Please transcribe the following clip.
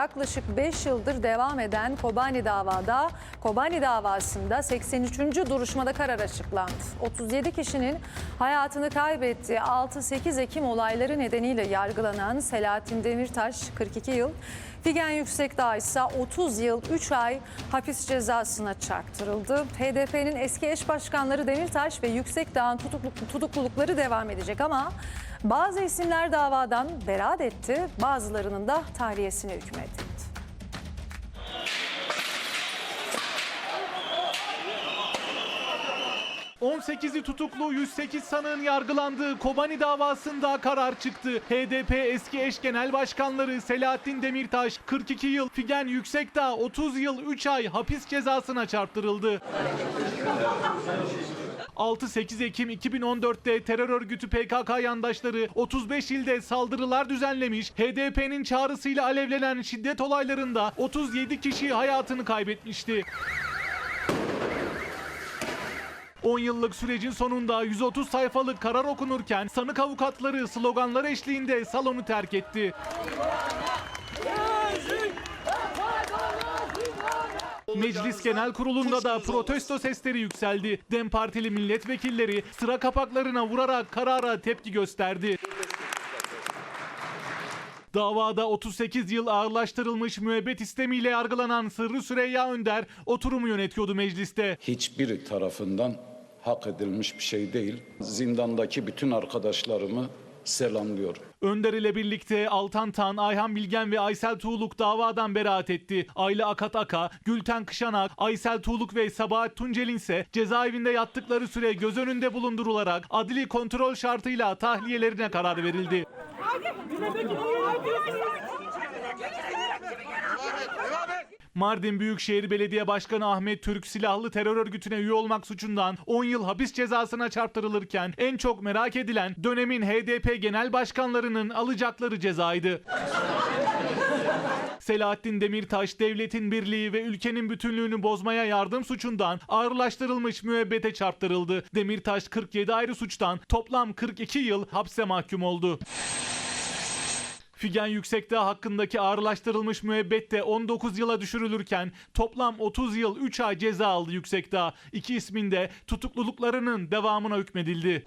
yaklaşık 5 yıldır devam eden Kobani davada Kobani davasında 83. duruşmada karar açıklandı. 37 kişinin hayatını kaybettiği 6-8 Ekim olayları nedeniyle yargılanan Selahattin Demirtaş 42 yıl, Figen Yüksekdağ ise 30 yıl 3 ay hapis cezasına çarptırıldı. HDP'nin eski eş başkanları Demirtaş ve Yüksekdağ'ın tutuklulukları devam edecek ama bazı isimler davadan beraat etti, bazılarının da tahliyesine hükmedildi. – 18'i tutuklu 108 sanığın yargılandığı Kobani davasında karar çıktı. HDP eski eş genel başkanları Selahattin Demirtaş 42 yıl, Figen Yüksekdağ 30 yıl 3 ay hapis cezasına çarptırıldı. 6-8 Ekim 2014'te terör örgütü PKK yandaşları 35 ilde saldırılar düzenlemiş, HDP'nin çağrısıyla alevlenen şiddet olaylarında 37 kişi hayatını kaybetmişti. 10 yıllık sürecin sonunda 130 sayfalık karar okunurken sanık avukatları sloganlar eşliğinde salonu terk etti. Meclis Genel Kurulu'nda da protesto sesleri yükseldi. Dem Partili milletvekilleri sıra kapaklarına vurarak karara tepki gösterdi. Davada 38 yıl ağırlaştırılmış müebbet istemiyle yargılanan Sırrı Süreyya Önder oturumu yönetiyordu mecliste. hiçbiri tarafından hak edilmiş bir şey değil. Zindandaki bütün arkadaşlarımı selamlıyorum. Önder ile birlikte Altan Tan, Ayhan Bilgen ve Aysel Tuğluk davadan beraat etti. Ayla Akat Aka, Gülten Kışanak, Aysel Tuğluk ve Sabahat Tuncel'in ise cezaevinde yattıkları süre göz önünde bulundurularak adli kontrol şartıyla tahliyelerine karar verildi. Mardin Büyükşehir Belediye Başkanı Ahmet Türk silahlı terör örgütüne üye olmak suçundan 10 yıl hapis cezasına çarptırılırken en çok merak edilen dönemin HDP genel başkanlarının alacakları cezaydı. Selahattin Demirtaş devletin birliği ve ülkenin bütünlüğünü bozmaya yardım suçundan ağırlaştırılmış müebbete çarptırıldı. Demirtaş 47 ayrı suçtan toplam 42 yıl hapse mahkum oldu. Figen Yüksekdağ hakkındaki ağırlaştırılmış müebbet de 19 yıla düşürülürken toplam 30 yıl 3 ay ceza aldı Yüksekdağ. İki isminde tutukluluklarının devamına hükmedildi.